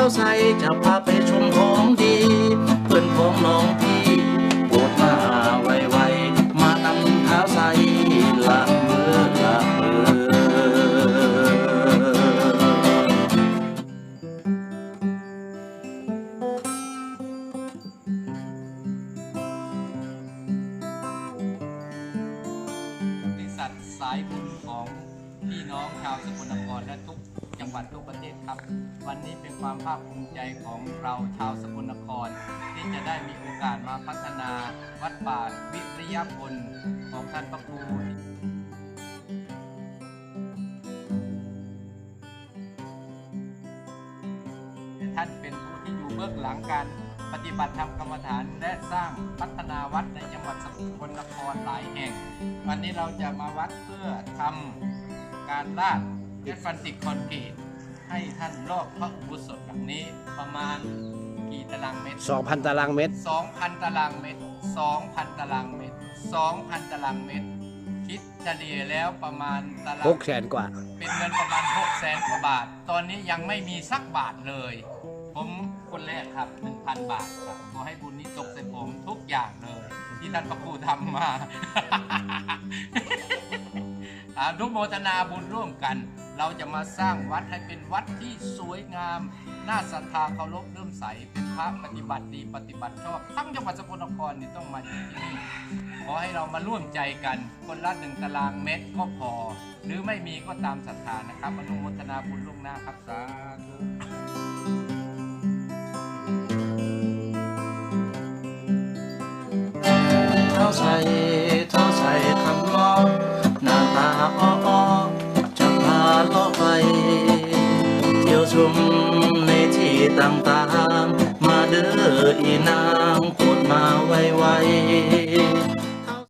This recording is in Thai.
ท้าใสจะพาไปชมของดี เพื่อนของน้องพี่โปรดมาไวๆมานำเท้าใสละเมอละเมอบริษัทสายบุญของพี่น้องชาวสกลนครและทุก วันนี้เป็นความภาคภูมิใจของเราชาวสกลนคร ที่จะได้มีโอกาสมาพัฒนาวัดป่าวิริยพลของท่านพระครูท่านเป็นผู้ที่อยู่เบื้องหลังการปฏิบัติธรรมกรรมฐาน และสร้างพัฒนาวัดในจังหวัดสกลนครหลายแห่ง วันนี้เราจะมาวัดเพื่อทำการลาดแอสฟันติกคอนกรีต ให้ท่านรอบพระอุโบสถหลังนี้ประมาณกี่ตารางเมตร2,000 ตารางเมตร 2,000 ตารางเมตร 2,000 ตารางเมตร 2,000 ตารางเมตร คิดเฉลี่ยแล้วประมาณตาราง6แสนกว่า เป็นเงินประมาณ6แสนกว่าบาท ตอนนี้ยังไม่มีสักบาทเลย ผมคนแรกครับ1,000 บาทครับขอให้บุญนี้ตกใส่ผมทุกอย่างเลยที่ท่านพระครูทำมาอนุโมทนาบุญร่วมกัน เราจะมาสร้างวัดให้เป็นวัดที่สวยงาม น่าศรัทธาเคารพเริ่มใส เป็นพระปฏิบัติดีปฏิบัติชอบ ทั้งจังหวัดสกลนครนี่ต้องมาอยู่ที่นี่ ขอให้เรามาร่วมใจกัน คนละหนึ่งตารางเมตรก็พอ หรือไม่มีก็ตามศรัทธานะครับอนุโมทนาบุญล่วงหน้าครับสาธุเท้าใส่เท้าใส่คำล้อุมในที่ต่างๆ มาเด้ออีนางพูดมาไวๆ